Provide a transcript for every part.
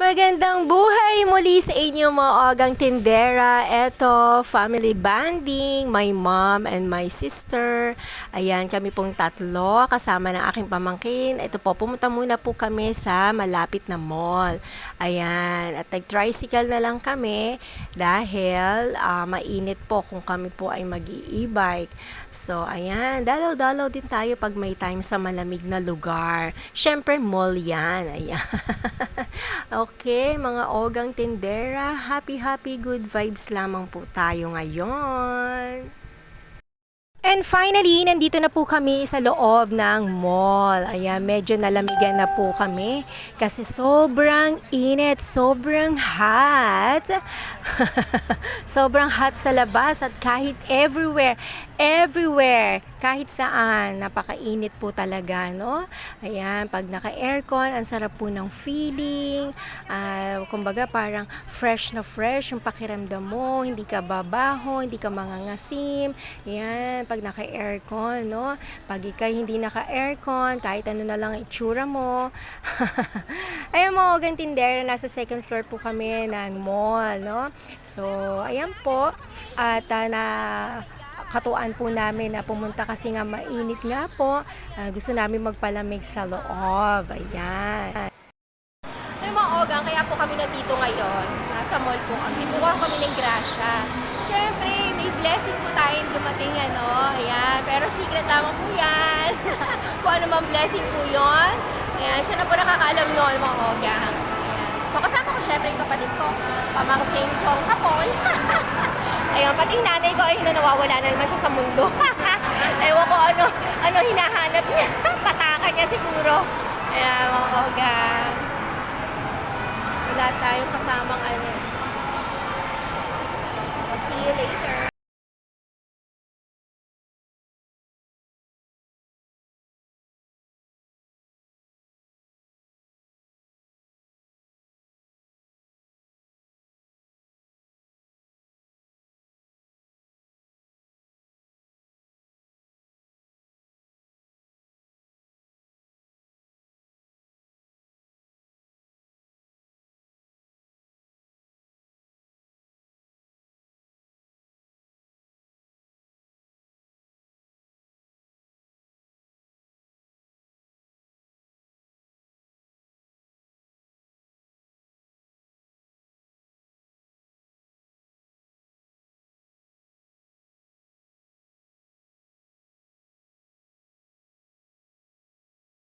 Magandang buhay muli sa inyo mga ogang tindera. Eto, family banding, my mom and my sister. Ayan, kami pong tatlo kasama ng aking pamangkin. Ito po, pumunta muna po kami sa malapit na mall. Ayan, at nag-tricycle na lang kami dahil ah, mainit po kung kami po ay mag e-bike. So, ayan, dalaw-dalaw din tayo pag may time sa malamig na lugar. Siyempre, mall yan. Ayan. okay, mga ogang tindera, happy happy good vibes lamang po tayo ngayon. And finally, nandito na po kami sa loob ng mall. Ayan, medyo nalamigan na po kami kasi sobrang init, sobrang hot. sobrang hot sa labas at kahit everywhere, everywhere, kahit saan, napakainit po talaga, no? Ayan, pag naka-aircon, ang sarap po ng feeling. Ah, kumbaga parang fresh na fresh yung pakiramdam mo, hindi ka babaho, hindi ka mangangasim. Ayan, pag naka-aircon, no? Pag ikay hindi naka-aircon, kahit ano na lang itsura mo. ayan mo, gantindera, nasa second floor po kami ng mall, no? So, ayan po. At ah, na katuan po namin na pumunta kasi nga mainit nga po. Ah, gusto namin magpalamig sa loob. Ayan. Ay mga ogang, kaya po kami nandito ngayon. Nasa mall po kami. Buka kami ng grasya. Siyempre, may blessing po tayong dumating ano. Ayan. Pero secret lamang po yan. Kung ano mang blessing po yon. Ayan. Siya na po nakakaalam noon mga ogang. So kasama ko syempre yung kapatid ko. Pamangkin kong kapon. Ayun, pati nanay ko ay na nawawala na naman siya sa mundo. Ewan ko ano, ano hinahanap niya. Pataka niya siguro. Ayan, mga ogang. Wala tayong kasamang ano. So, see you later.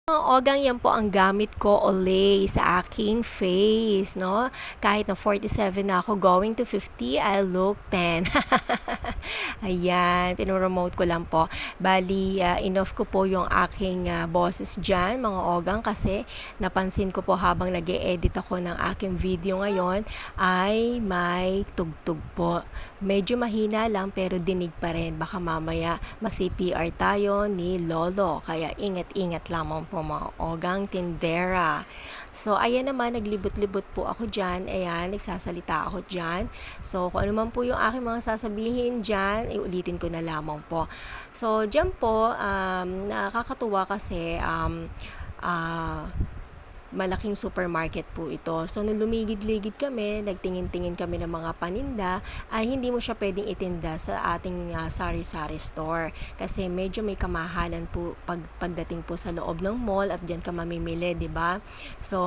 Mga ogang yan po ang gamit ko Olay sa aking face, no? Kahit na 47 na ako, going to 50, I look 10. Ayan, pinoromote ko lang po. Bali, uh, inoff ko po yung aking uh, boses dyan, mga ogang, kasi napansin ko po habang nag edit ako ng aking video ngayon, ay may tugtog po. Medyo mahina lang pero dinig pa rin. Baka mamaya ma-CPR tayo ni Lolo. Kaya ingat-ingat lamang po mga ogang tindera. So, ayan naman, naglibot-libot po ako dyan. Ayan, nagsasalita ako dyan. So, kung ano man po yung aking mga sasabihin dyan, iulitin ko na lamang po. So, dyan po, um, nakakatuwa kasi, um, ah, uh, malaking supermarket po ito. So, nung lumigid-ligid kami, nagtingin-tingin kami ng mga paninda, ay hindi mo siya pwedeng itinda sa ating uh, sari-sari store. Kasi medyo may kamahalan po pag, pagdating po sa loob ng mall at dyan ka mamimili, ba? So,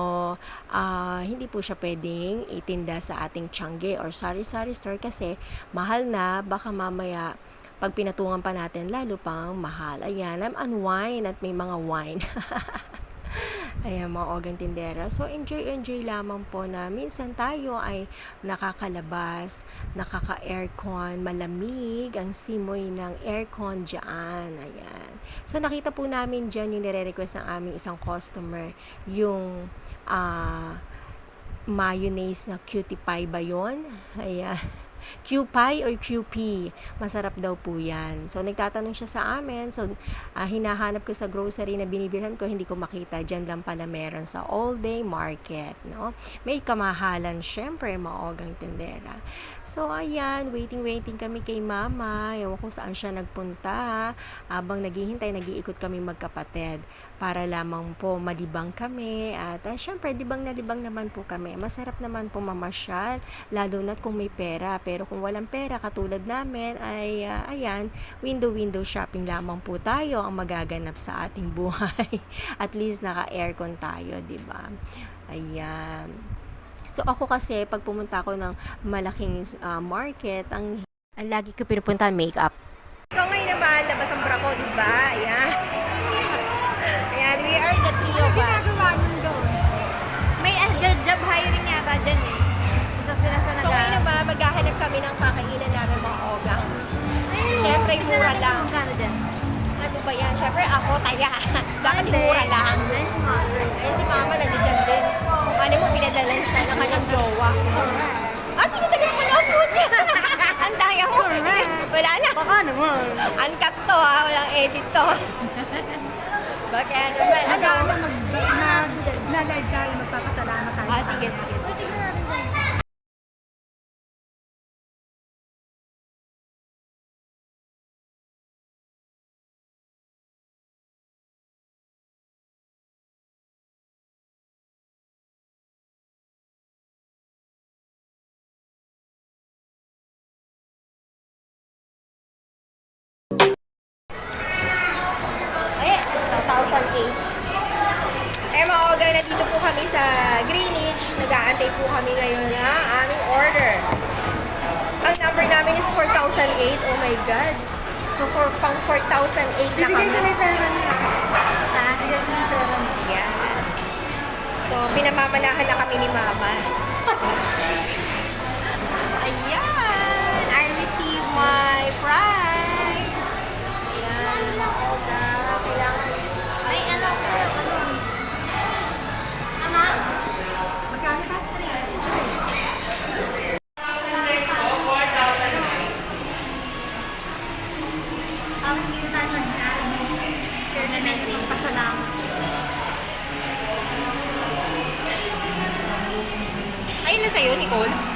uh, hindi po siya pwedeng itinda sa ating Changi or sari-sari store kasi mahal na, baka mamaya pag pinatungan pa natin, lalo pang mahal. Ayan, I'm unwind at may mga wine. Ayan mga ogang tindera. So enjoy enjoy lamang po na minsan tayo ay nakakalabas, nakaka-aircon, malamig ang simoy ng aircon dyan. Ayan. So nakita po namin dyan yung nire-request ng aming isang customer, yung uh, mayonnaise na cutie pie ba yun? Ayan. QPI or QP. Masarap daw po yan. So, nagtatanong siya sa amin. So, uh, hinahanap ko sa grocery na binibilhan ko, hindi ko makita. Diyan lang pala meron sa all day market. No? May kamahalan, syempre, maogang tindera. So, ayan, waiting-waiting kami kay mama. Ewan ko saan siya nagpunta. Habang naghihintay, nag-iikot kami magkapatid. Para lamang po malibang kami at uh, syempre libang na libang naman po kami. Masarap naman po mamasyal lalo na kung may pera pero kung walang pera katulad namin ay uh, ayan window-window shopping lamang po tayo ang magaganap sa ating buhay. At least naka-aircon tayo, 'di ba? Ayan. So ako kasi pag pumunta ako ng malaking uh, market, ang, ang lagi ko pinupuntahan makeup. So ngayon naman, labas ang bra ko, maghahanap kami ng kakainan namin mga ogang. Syempre, mura lang. Magkano dyan? Ano ba yan? Syempre ako, taya. Dapat yung mura lang. Ay, smaller. Eh si mama nandiyan din. Mali mo, pinadalan siya ng kanyang jowa. Ah, pinadalan ko lang po niya. Ang daya mo. Wala na. Baka naman. Uncut to ha, walang edit to. Baka naman. Ano? Ano, mag, mag, nalive tayo, magpapasalamat tayo. Ah, sige, sige. Po kami sa Greenwich. Nag-aantay po kami ngayon ng aming order. Ang number namin is 4008. Oh my God. So, for pang 4008 na kami. pera niya. Ha? Yan. So, pinamamanahan na kami ni Mama. sa'yo, Nicole.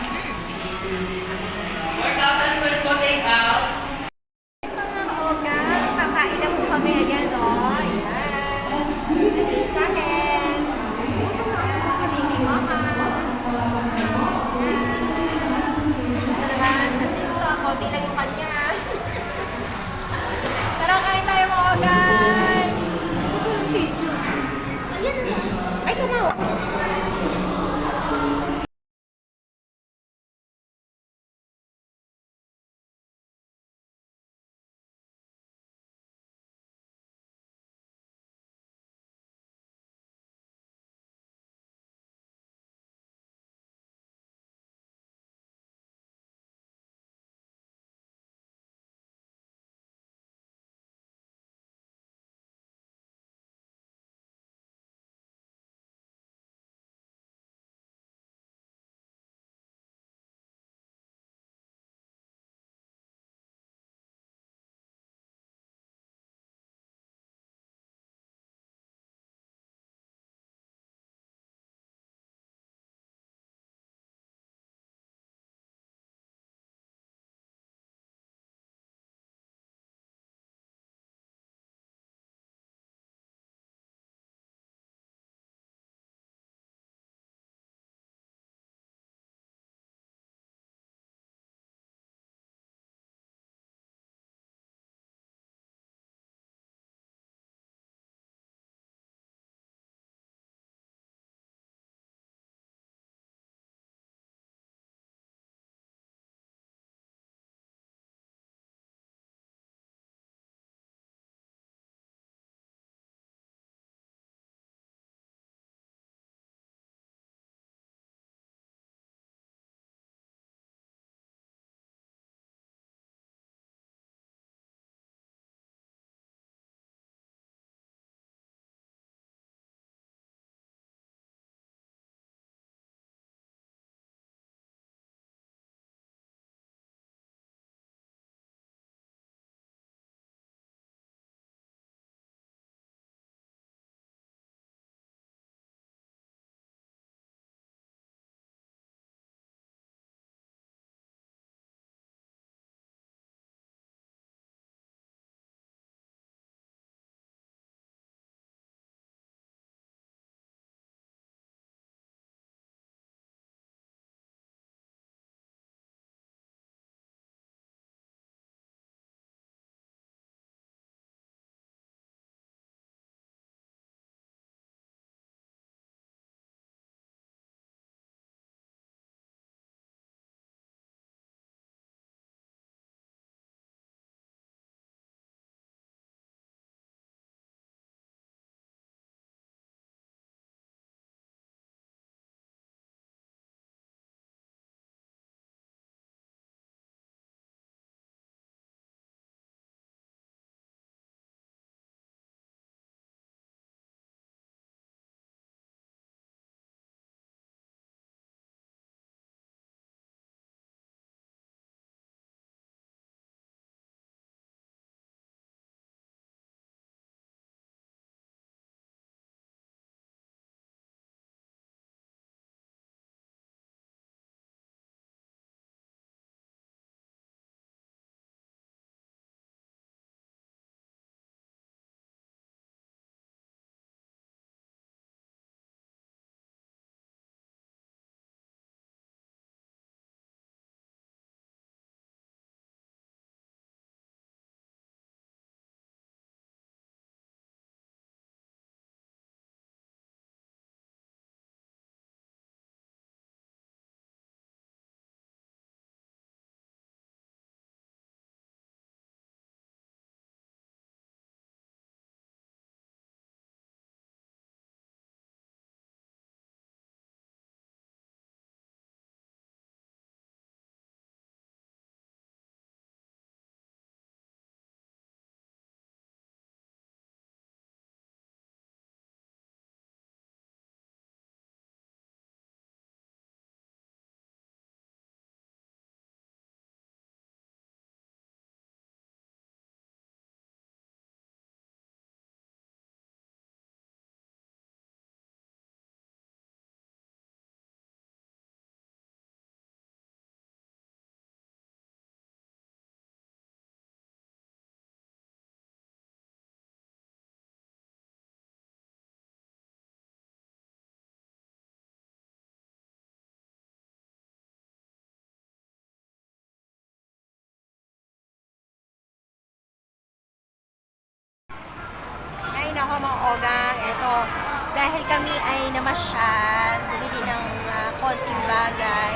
Namasyal, bumili ng ah, konting bagay.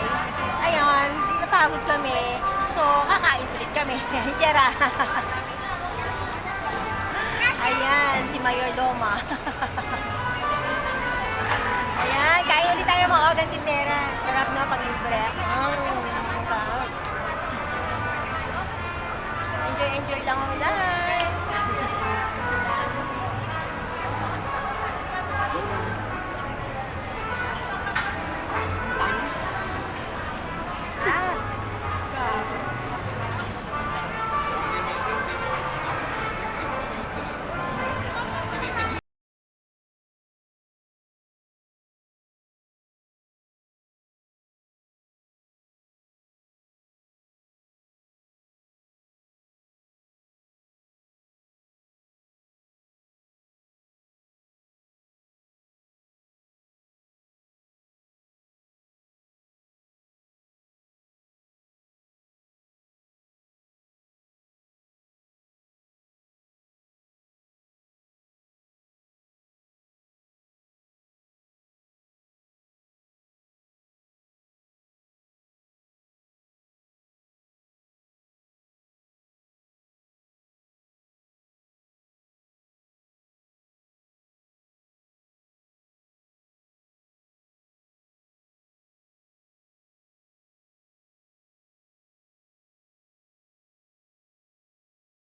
Ayun, napagod kami. So, kakain ulit kami. Tiyara. Ayan, si Mayor Doma. Ayan, kain ulit tayo mga ogang tindera. Sarap no, pag libre.